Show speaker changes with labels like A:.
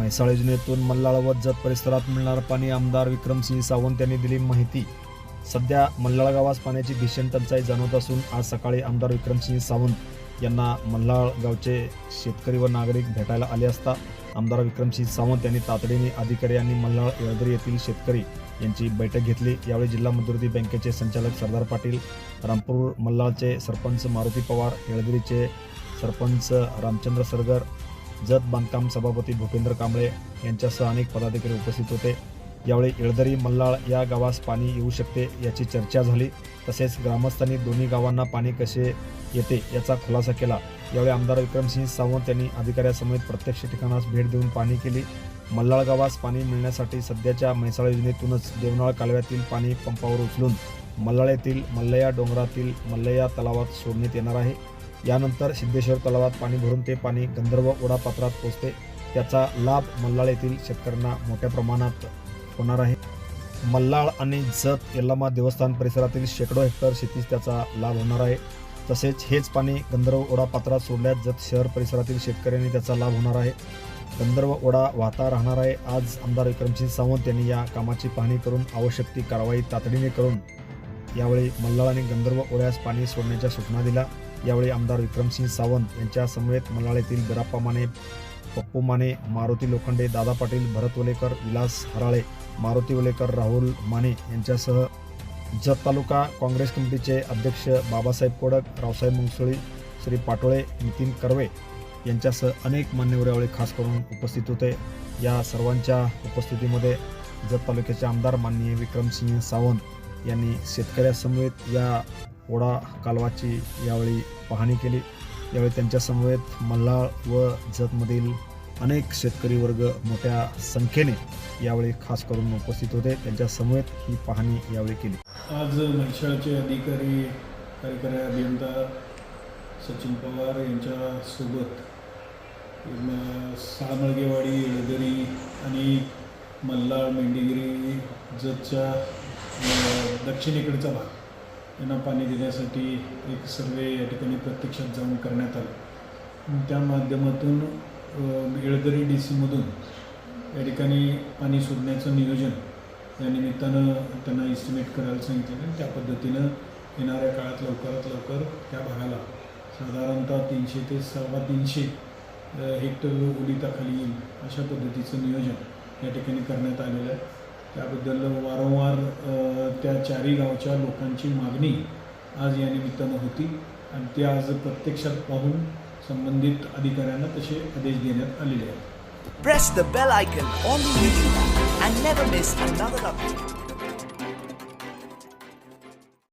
A: म्हैसाळ योजनेतून मल्हाळ व जत परिसरात मिळणार पाणी आमदार विक्रमसिंह सावंत यांनी दिली माहिती. सध्या मल्हाळ गावास पाण्याची भीषण टंचाई जाणवत असून आज सकाळी आमदार विक्रमसिंह सावंत यांना मल्हाळ गावचे शेतकरी व नागरिक भेटायला आले असता आमदार विक्रमसिंह सावंत यांनी तातडीने अधिकारी आणि मल्हाळ येळदरी येथील शेतकरी यांची बैठक घेतली. यावेळी जिल्हा मध्यवर्ती बँकेचे संचालक सरदार पाटील रामपूर मल्हाळचे सरपंच मारुती पवार येळदरीचे सरपंच रामचंद्र सरगर जत बांधकाम सभापती भूपेंद्र कांबळे यांच्यासह अनेक पदाधिकारी उपस्थित होते. यावेळी येळदरी मल्लाळ या गावास पाणी येऊ शकते याची चर्चा झाली. तसेच ग्रामस्थांनी दोन्ही गावांना पाणी कसे येते याचा खुलासा केला. यावेळी आमदार विक्रमसिंह सावंत यांनी अधिकाऱ्यासमेत प्रत्यक्ष ठिकाणास भेट देऊन पाणी केली. मल्हाळ गावास पाणी मिळण्यासाठी सध्याच्या म्हैसाळ योजनेतूनच देवनाळ कालव्यातील पाणी पंपावर उचलून मल्हाळ येथील मल्लया डोंगरातील मल्लया तलावात सोडण्यात येणार आहे. यानंतर सिद्धेश्वर तलावात पाणी भरून ते पाणी गंधर्व ओढापात्रात पोचते. त्याचा लाभ मल्हाळ येथील शेतकऱ्यांना मोठ्या प्रमाणात होणार आहे. मल्हाळ आणि जत यल्लामा देवस्थान परिसरातील शेकडो हेक्टर शेतीस त्याचा लाभ होणार आहे. तसेच हेच पाणी गंधर्व ओढा पात्रात सोडल्यास जत शहर परिसरातील शेतकऱ्यांनी त्याचा लाभ होणार आहे. गंधर्व ओढा वाहता राहणार आहे. आज आमदार विक्रमसिंह सावंत यांनी या कामाची पाहणी करून आवश्यक ती कारवाई तातडीने करून यावेळी मल्हाळ आणि गंधर्व ओढ्यास पाणी सोडण्याच्या सूचना दिल्या. यावेळी आमदार विक्रमसिंह सावंत यांच्या समवेत मल्हाळ बिराप्पा माने पप्पू माने मारुती लोखंडे दादा पाटील भरत वलेकर विलास हराळे मारुती वलेकर राहुल माने यांच्यासह जत तालुका काँग्रेस कमिटीचे अध्यक्ष बाबासाहेब कोडक रावसाहेब मुंगसोळी श्री पाटोळे नितीन कर्वे यांच्यासह अनेक मान्यवर यावेळी खास करून उपस्थित होते. या सर्वांच्या उपस्थितीमध्ये जत तालुक्याचे आमदार माननीय विक्रमसिंह सावंत यांनी शेतकऱ्यासमवेत या ओढा कालवाची यावेळी पाहणी केली. यावेळी त्यांच्यासमवेत मल्हार मल्हाळ व जतमधील अनेक शेतकरी वर्ग मोठ्या संख्येने यावेळी खास करून उपस्थित होते. त्यांच्यासमवेत ही पाहणी यावेळी केली.
B: आज म्हैसाळचे अधिकारी कार्यकारी अभियंता सचिन पवार यांच्यासोबत साळमळगेवाडी येळदरी आणि मल्हाळ मेंढीगिरी जतच्या दक्षिणेकडचा भाग. त्यांना पाणी देण्यासाठी एक सर्वे या ठिकाणी प्रत्यक्षात जाऊन करण्यात आला. त्या माध्यमातून येळदरी डी सीमधून या ठिकाणी पाणी सोडण्याचं नियोजन या निमित्तानं त्यांना इस्टिमेट करायला सांगितलं आणि त्या पद्धतीनं येणाऱ्या काळात लवकरात लवकर त्या भागाला साधारणतः तीनशे ते सव्वा तीनशे हेक्टर ओलिताखाली येईल अशा पद्धतीचं नियोजन या ठिकाणी करण्यात आलेलं आहे. त्याबद्दल वारंवार त्या चारी गावच्या लोकांची मागणी आज या निमित्तानं होती आणि ते आज प्रत्यक्षात पाहून संबंधित अधिकाऱ्यांना तसे आदेश देण्यात आलेले आहेत
C: Press the bell icon on the YouTube and never miss another update.